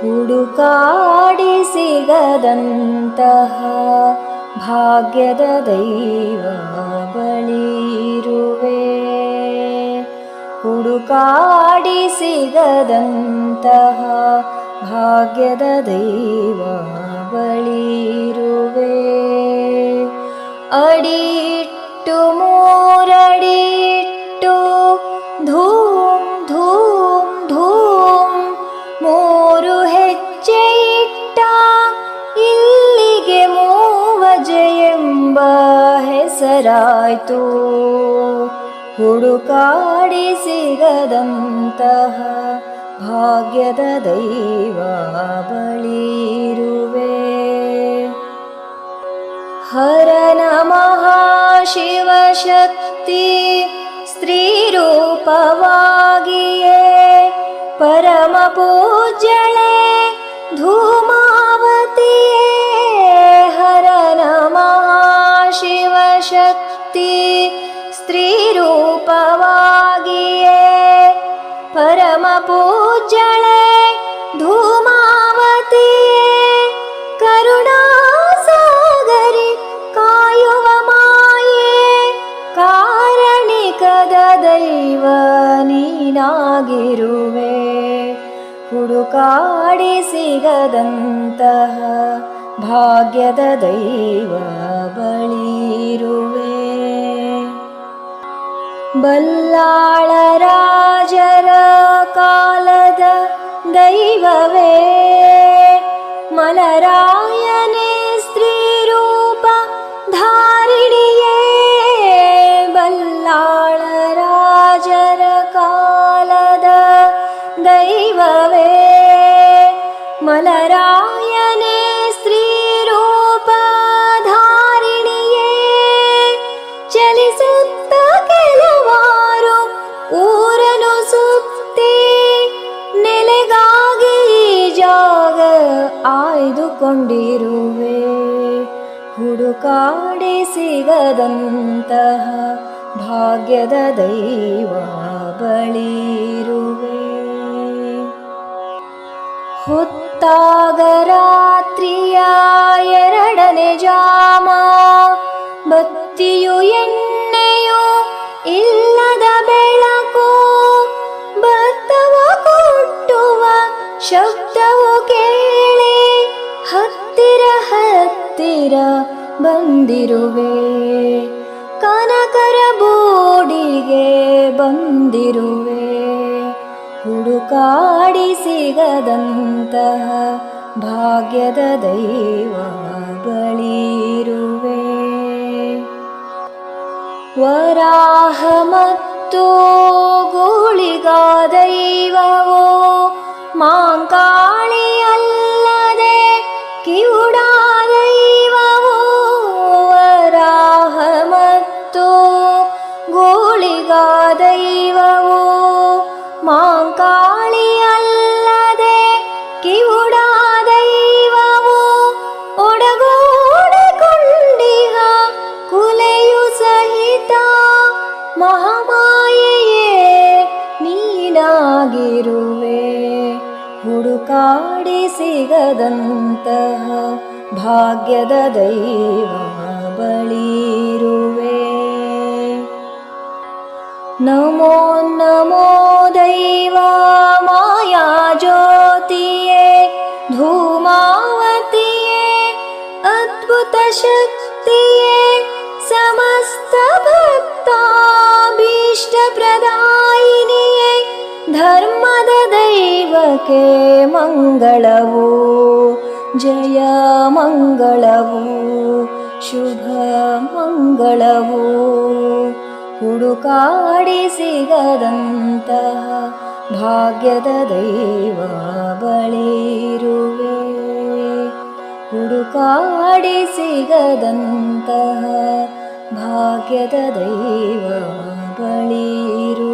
ಹುಡುಕಾಡಿ ಸಿಗದಂತಹ ಭಾಗ್ಯದ ದೈವ ಬಳಿರುವೆ ಹುಡುಕಾಡಿ ಸಿಗದಂತಹ ಭಾಗ್ಯದ ದೈವ ಬಳಿರುವೆ ಅಡಿಟ್ಟು ಮೂರಡಿಟ್ಟು ಹೆಸರಾಯ್ತು ಹುಡುಕಾಡಿ ಸಿಗದಂತಹ ಭಾಗ್ಯದ ದೈವ ಬಳಿರುವೆ ಹರನ ಮಹಾಶಿವಶಕ್ತಿ ಸ್ತ್ರೀರೂಪವಾಗಿಯೇ ಪರಮ ಪೂಜ್ಯಳೆ ಧೂಮಾವತಿಯೇ ನೀನಾಗಿರುವೆ ಹುಡುಕಾಡಿ ಸಿಗದಂತಹ ಭಾಗ್ಯದ ದೈವ ಬಳಿರುವೆ ಬಲ್ಲಾಳ ರಾಜರ ಕಾಲದ ದೈವವೇ ಮಲರಾಯನೇ ಆಯ್ದುಕೊಂಡಿರುವೆ ಹುಡುಕಾಡಿ ಸಿಗದಂತಹ ಭಾಗ್ಯದ ದೈವ ಬಳಿರುವೆ. ಹೊತ್ತಾಗ ರಾತ್ರಿಯ ಎರಡನೆ ಜಾಮ ಬತ್ತಿಯು ಎಣ್ಣೆಯು ಇಲ್ಲದ ಬೆಳಕು, ಭತ್ತವ ಕೊಟ್ಟುವ ಶಬ್ದವು ಕೇಳಿ ಹತ್ತಿರ ಹತ್ತಿರ ಬಂದಿರುವೆ. ಕನಕರ ಬೋಡಿಗೆ ಬಂದಿರುವೆ. ಹುಡುಕಾಡಿ ಸಿಗದಂತಹ ಭಾಗ್ಯದ ದೈವ ಬಳಿರುವೆ. ವರಾಹ ಮತ್ತು ಗೋಳಿಗ ದೈವವೋ ಅಲ್ಲದೆ किमुडादैवववो वराहमत्तु गोळिगादैव ಹುಡುಕಾಡಿ ಸಿಗದಂತಹ ಭಾಗ್ಯದ ದೈವ ಬಳಿರುವೆ ನಮೋ ನಮೋ ದೈವ ಮಾಯಾ ಜ್ಯೋತಿಯೇ ಧೂಮಾವತಿಯೇ ಅದ್ಭುತ ಶಕ್ತಿಯೇ ದೈವಕ್ಕೆ ಮಂಗಳವು ಜಯ ಮಂಗಳವು ಶುಭ ಮಂಗಳವು ಹುಡುಕಾಡಿ ಸಿಗದಂತಹ ಭಾಗ್ಯದ ದೈವ ಬಳಿರುವೆ ಹುಡುಕಾಡಿ ಸಿಗದಂತಹ ಭಾಗ್ಯದ ದೈವ ಬಳಿರುವೆ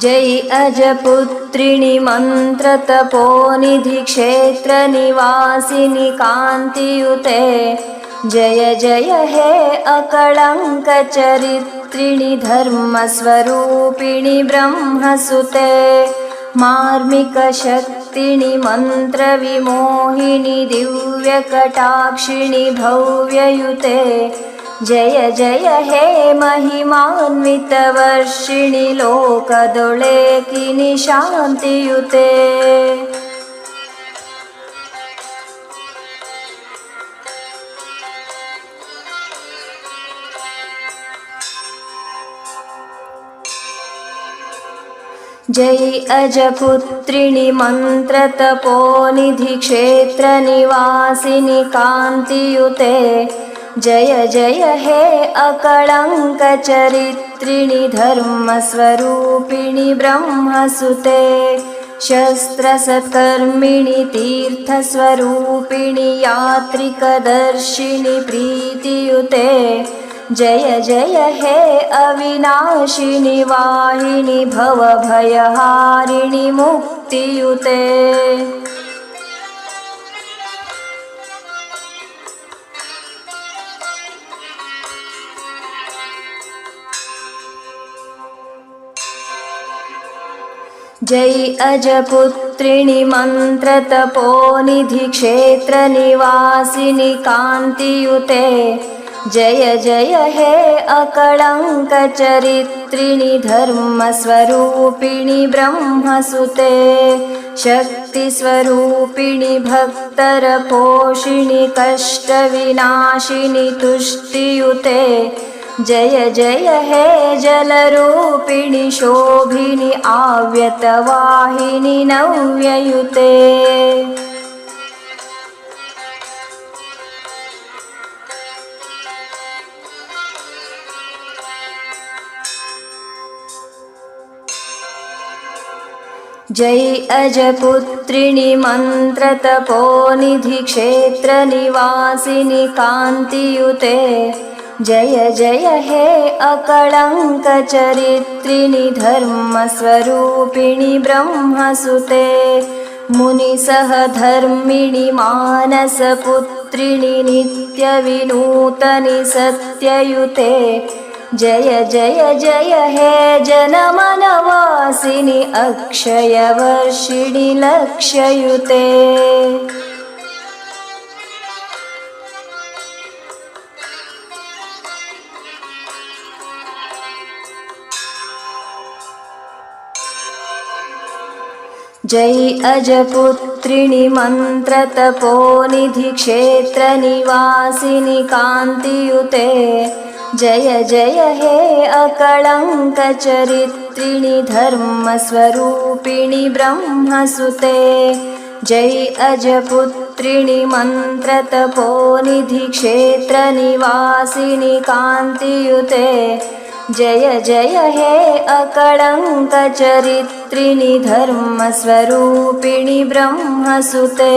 जय अजपुत्रिणि मन्त्रतपोनिधिक्षेत्रनिवासिनि कान्तियुते जय जय हे अकळङ्कचरित्रिणि धर्मस्वरूपिणि ब्रह्मसुते। मार्मिकशक्तिनि मन्त्रविमोहिनि दिव्यकटाक्षिणि भव्ययुते जय जय हे महिमान्वितवर्षिणि लोकदोळेकिनि शान्तियुते जय अजपुत्रिणि मन्त्रतपोनिधिक्षेत्रनिवासिनि कान्तियुते जय जय हे अकळङ्कचरित्रिणि धर्मस्वरूपिणि ब्रह्मसुते शस्त्रसत्कर्मिणि तीर्थस्वरूपिणि यात्रिकदर्शिनि प्रीतियुते जय जय हे अविनाशिनि वाहिनि भवभयहारिणि मुक्तियुते जय अजपुत्रिणि मन्त्रतपोनिधिक्षेत्रनिवासिनि कान्तियुते। जय जय हे अकळङ्कचरित्रिणि धर्मस्वरूपिणि ब्रह्मसुते। शक्तिस्वरूपिणि भक्तरपोषिणि कष्टविनाशिनि तुष्टियुते जय जय हे जलरूपिणि शोभिनि आव्यतवाहिनि नव्ययुते। जय अजपुत्रिणि मन्त्रतपोनिधिक्षेत्रनिवासिनि कान्तियुते जय जय हे अकळङ्कचरित्रिणि धर्मस्वरूपिणि ब्रह्मसुते। मुनिसहधर्मिणि मानसपुत्रिणि नित्यविनूतनि सत्ययुते। जय जय जय हे जनमनवासिनि अक्षयवर्षिणि लक्ष्ययुते जय अजपुत्रिणि मन्त्रतपोनिधिक्षेत्रनिवासिनि कान्तियुते जय जय हे अकळङ्कचरित्रिणि धर्मस्वरूपिणि ब्रह्मसुते। जय अजपुत्रिणि मन्त्रतपोनिधिक्षेत्रनिवासिनि कान्तियुते जय जय हे अकळङ्कचरित्रिणि धर्मस्वरूपिणि ब्रह्मसुते